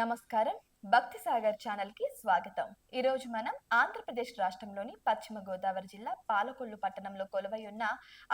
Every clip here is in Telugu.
నమస్కారం. భక్తి సాగర్ ఛానల్కి స్వాగతం. ఈ రోజు మనం ఆంధ్రప్రదేశ్ రాష్ట్రంలోని పశ్చిమ గోదావరి జిల్లా పాలకొల్లు పట్టణంలో కొలువై ఉన్న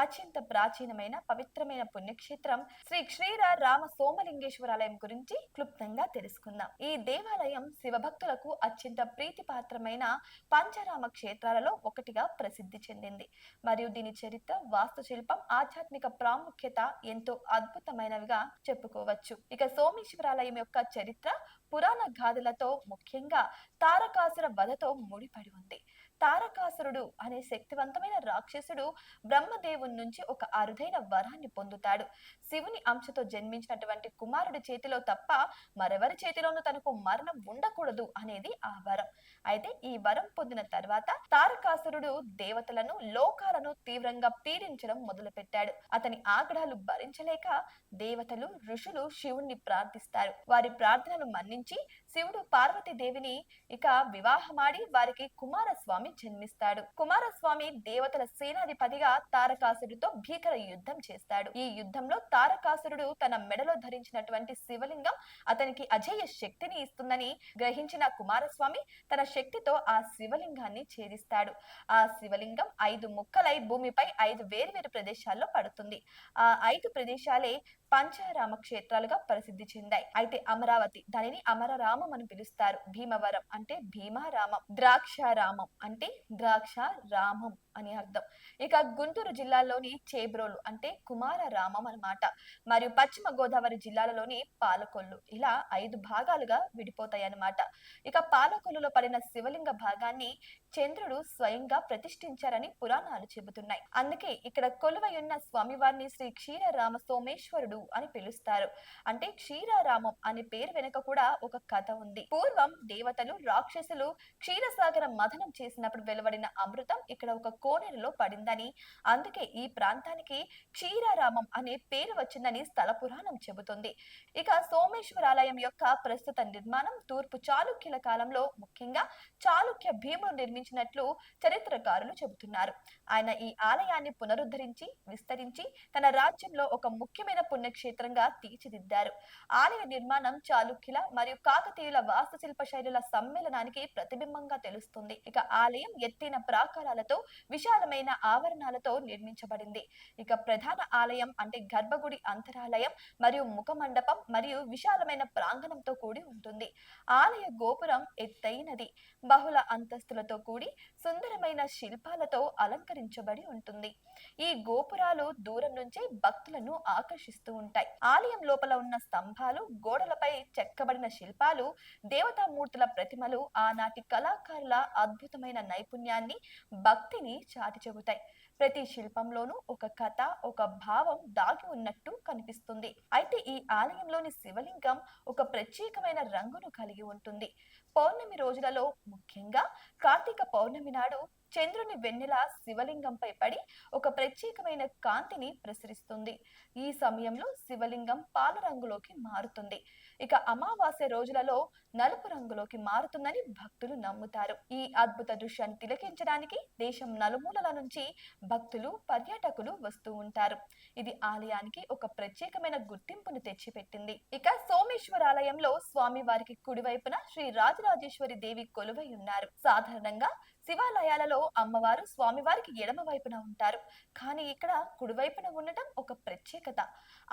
అత్యంత ప్రాచీనమైన పవిత్రమైన పుణ్యక్షేత్రం శ్రీ క్షీర రామ సోమలింగేశ్వరాలయం గురించి క్లుప్తంగా తెలుసుకుందాం. ఈ దేవాలయం శివభక్తులకు అత్యంత ప్రీతిపాత్రమైన పంచరామ క్షేత్రాలలో ఒకటిగా ప్రసిద్ధి చెందింది. మరియు దీని చరిత్ర వాస్తుశిల్పం ఆధ్యాత్మిక ప్రాముఖ్యత ఎంతో అద్భుతమైనవిగా చెప్పుకోవచ్చు. ఇక సోమేశ్వరాలయం యొక్క చరిత్ర పురాణ గాథలతో ముఖ్యంగా తారకాసుర వధతో ముడిపడి ఉంది. తారకాసురుడు అనే శక్తివంతమైన రాక్షసుడు బ్రహ్మదేవుని నుంచి ఒక అరుదైన వరాన్ని పొందుతాడు. శివుని అంశతో జన్మించినటువంటి కుమారుడి చేతిలో తప్ప మరెవరి చేతిలోనూ తనకు మరణం ఉండకూడదు అనేది ఆ వరం. అయితే ఈ వరం పొందిన తర్వాత తారకాసురుడు దేవతలను లోకాలను తీవ్రంగా పీడించడం మొదలుపెట్టాడు. అతని ఆగ్రహాలు భరించలేక దేవతలు ఋషులు శివుణ్ణి ప్రార్థిస్తారు. వారి ప్రార్థనను మన్నించి శివుడు పార్వతీదేవిని ఇక వివాహమాడి వారికి కుమారస్వామి జన్మిస్తాడు. కుమారస్వామి దేవతల సేనాధిపతిగా తారకాసురుడితో భీకర యుద్ధం చేస్తాడు. ఈ యుద్ధంలో తారకాసురుడు తన మెడలో ధరించినటువంటి శివలింగం అతనికి అజేయ శక్తిని ఇస్తుందని గ్రహించిన కుమారస్వామి తన శక్తితో ఆ శివలింగాన్ని ఛేదిస్తాడు. ఆ శివలింగం ఐదు ముక్కలై భూమిపై ఐదు వేరువేరు ప్రదేశాల్లో పడుతుంది. ఆ ఐదు ప్రదేశాలే పంచారామ క్షేత్రాలుగా ప్రసిద్ధి చెందాయి. అయితే అమరావతి దానిని అమరరామం అని పిలుస్తారు. భీమవరం అంటే భీమారామం ద్రాక్షారామం అంటే ద్రాక్ష రామం అని అర్థం. ఇక గుంటూరు జిల్లాలోని చేబ్రోలు అంటే కుమార రామం అన్నమాట. మరియు పశ్చిమ గోదావరి జిల్లాలలోని పాలకొల్లు ఇలా ఐదు భాగాలుగా విడిపోతాయి అన్నమాట. ఇక పాలకొల్లులో పడిన శివలింగ భాగాన్ని చంద్రుడు స్వయంగా ప్రతిష్ఠించారని పురాణాలు చెబుతున్నాయి. అందుకే ఇక్కడ కొలువై ఉన్న స్వామివారిని శ్రీ క్షీరరామ సోమేశ్వరుడు అని పిలుస్తారు. అంటే క్షీరారామం అనే పేరు వెనుక కూడా ఒక కథ ఉంది. పూర్వం దేవతలు రాక్షసులు క్షీరసాగర మథనం చేసినప్పుడు వెలువడిన అమృతం ఇక్కడ ఒక కోనేరులో పడిందని. అందుకే ఈ ప్రాంతానికి క్షీరారామం అనే పేరు వచ్చిందని స్థల పురాణం చెబుతుంది. ఇక సోమేశ్వరాలయం యొక్క ప్రస్తుత నిర్మాణం తూర్పు చాళుక్యుల కాలంలో ముఖ్యంగా చాళుక్య భీముడు నిర్మించినట్లు చరిత్రకారులు చెబుతున్నారు. ఆయన ఈ ఆలయాన్ని పునరుద్ధరించి విస్తరించి తన రాజ్యంలో ఒక ముఖ్యమైన పుణ్య పుణ్యక్షేత్రంగా తీర్చిదిద్దారు. ఆలయ నిర్మాణం చాళుక్యుల మరియు కాకతీయుల వాస్తుశిల్ప శైలుల సమ్మేళనానికి ప్రతిబింబంగా తెలుస్తుంది. ఇక ఆలయం ఎత్తైన ప్రాకారాలతో విశాలమైన ఆవరణాలతో నిర్మించబడింది. ఇక ప్రధాన ఆలయం అంటే గర్భగుడి అంతరాలయం మరియు ముఖమండపం మరియు విశాలమైన ప్రాంగణంతో కూడి ఉంటుంది. ఆలయ గోపురం ఎత్తైనది. బహుళ అంతస్తులతో కూడి సుందరమైన శిల్పాలతో అలంకరించబడి ఉంటుంది. ఈ గోపురాలు దూరం నుంచే భక్తులను ఆకర్షిస్తూ ఉంటాయి. ఆలయం లోపల ఉన్న స్తంభాలు గోడలపై చెక్కబడిన శిల్పాలు దేవతామూర్తుల ప్రతిమలు ఆనాటి కళాకారుల అద్భుతమైన నైపుణ్యాన్ని భక్తిని చాటి చెబుతాయి ప్రతి శిల్పంలోనూ ఒక కథ ఒక భావం దాగి ఉన్నట్టు కనిపిస్తుంది. అయితే ఈ ఆలయంలోని శివలింగం ఒక ప్రత్యేకమైన రంగును కలిగి ఉంటుంది. పౌర్ణమి రోజులలో ముఖ్యంగా కార్తీక పౌర్ణమి నాడు చంద్రుని వెన్నెల శివలింగంపై పడి ఒక ప్రత్యేకమైన కాంతిని ప్రసరిస్తుంది. ఈ సమయంలో శివలింగం పాల రంగులోకి మారుతుంది. ఇక అమావాస్య రోజులలో నలుపు రంగులోకి మారుతుందని భక్తులు నమ్ముతారు. ఈ అద్భుత దృశ్యాన్ని తిలకించడానికి దేశం నలుమూలల నుంచి భక్తులు పర్యాటకులు వస్తూ ఉంటారు. ఇది ఆలయానికి ఒక ప్రత్యేకమైన గుర్తింపును తెచ్చిపెట్టింది. ఇక సోమేశ్వరాలయంలో స్వామి వారికి కుడివైపున శ్రీ రాజరాజేశ్వరి దేవి కొలువై ఉన్నారు. సాధారణంగా శివాలయాలలో అమ్మవారు స్వామివారికి ఎడమ వైపున ఉంటారు. కానీ ఇక్కడ కుడివైపున ఉండటం ఒక ప్రత్యేకత.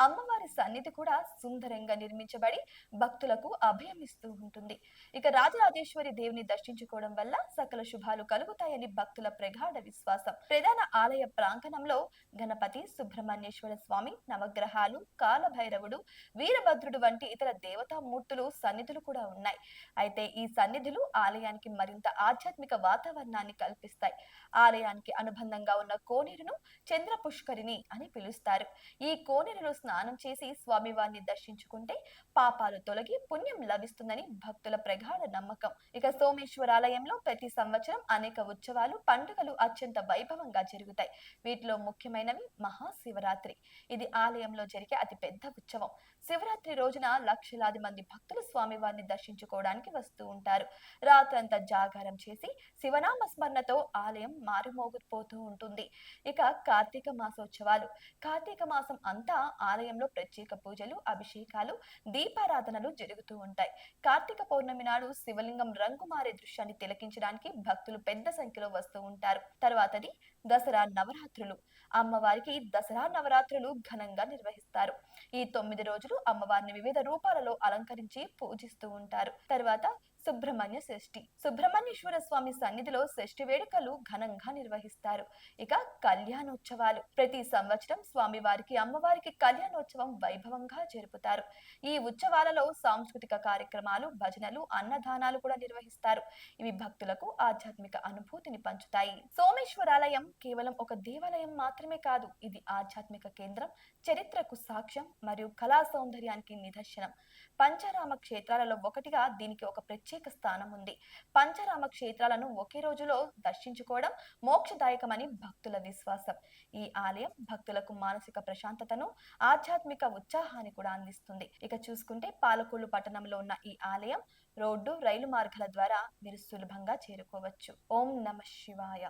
అమ్మవారి సన్నిధి కూడా సుందరంగా నిర్మించబడి భక్తులకు అభయం ఇస్తూ ఉంటుంది. ఇక రాజరాజేశ్వరి దేవిని దర్శించుకోవడం వల్ల సకల శుభాలు కలుగుతాయని భక్తుల ప్రగాఢ విశ్వాసం. ప్రధాన ఆలయ ప్రాంగణంలో గణపతి సుబ్రహ్మణ్యేశ్వర స్వామి నవగ్రహాలు కాలభైరవుడు వీరభద్రుడు వంటి ఇతర దేవతామూర్తులు సన్నిధులు కూడా ఉన్నాయి. అయితే ఈ సన్నిధులు ఆలయానికి మరింత ఆధ్యాత్మిక వాతావరణం వాతావరణాన్ని కల్పిస్తాయి. ఆలయానికి అనుబంధంగా ఉన్న కోనేరును చంద్ర పుష్కరిణి అని పిలుస్తారు. ఈ కోనేరులో స్నానం చేసి స్వామివారిని దర్శించుకుంటే పాపాలు తొలగి పుణ్యం లభిస్తుందని భక్తుల ప్రగాఢ నమ్మకం. ఇక సోమేశ్వరాలయంలో ప్రతి సంవత్సరం అనేక ఉత్సవాలు పండుగలు అత్యంత వైభవంగా జరుగుతాయి. వీటిలో ముఖ్యమైనవి మహాశివరాత్రి. ఇది ఆలయంలో జరిగే అతి పెద్ద ఉత్సవం. శివరాత్రి రోజున లక్షలాది మంది భక్తులు స్వామివారిని దర్శించుకోవడానికి వస్తూ ఉంటారు. రాత్రంతా జాగారం చేసి శివనామ నామస్మరణతో ఆలయం మారుమోగిపోతూ ఉంటుంది. ఇక కార్తీక మాసోత్సవాలు. కార్తీక మాసం అంతా ఆలయంలో ప్రత్యేక పూజలు అభిషేకాలు దీపారాధనలు జరుగుతూ ఉంటాయి. కార్తీక పౌర్ణమి నాడు శివలింగం రంగు మారే దృశ్యాన్ని తిలకించడానికి భక్తులు పెద్ద సంఖ్యలో వస్తూ ఉంటారు. తర్వాతది దసరా నవరాత్రులు. అమ్మవారికి దసరా నవరాత్రులు ఘనంగా నిర్వహిస్తారు. ఈ తొమ్మిది రోజులు అమ్మవారిని వివిధ రూపాలలో అలంకరించి పూజిస్తూ ఉంటారు. తర్వాత సుబ్రహ్మణ్య షష్ఠి సుబ్రహ్మణ్యేశ్వర స్వామి సన్నిధిలో షష్ఠి వేడుకలు ఘనంగా నిర్వహిస్తారు. ఇక కళ్యాణోత్సవాలు. ప్రతి సంవత్సరం స్వామి వారికి అమ్మవారికి కళ్యాణోత్సవం వైభవంగా జరుపుతారు. ఈ ఉత్సవాలలో సాంస్కృతిక కార్యక్రమాలు భజనలు అన్నదానాలు కూడా నిర్వహిస్తారు. ఇవి భక్తులకు ఆధ్యాత్మిక అనుభూతిని పంచుతాయి. సోమేశ్వరాలయం కేవలం ఒక దేవాలయం మాత్రమే కాదు ఇది ఆధ్యాత్మిక కేంద్రం చరిత్రకు సాక్ష్యం మరియు కళా సౌందర్యానికి నిదర్శనం. పంచరామ క్షేత్రాలలో ఒకటిగా దీనికి ఒక ప్రత్యేక ప్రత్యేక స్థానం ఉంది. పంచరామ క్షేత్రాలను ఒకే రోజులో దర్శించుకోవడం మోక్షదాయకమని భక్తుల విశ్వాసం. ఈ ఆలయం భక్తులకు మానసిక ప్రశాంతతను ఆధ్యాత్మిక ఉత్సాహాన్ని కూడా అందిస్తుంది. ఇక చూసుకుంటే పాలకొల్లు పట్టణంలో ఉన్న ఈ ఆలయం రోడ్డు రైలు మార్గాల ద్వారా మీరు సులభంగా చేరుకోవచ్చు. ఓం నమ శివాయ.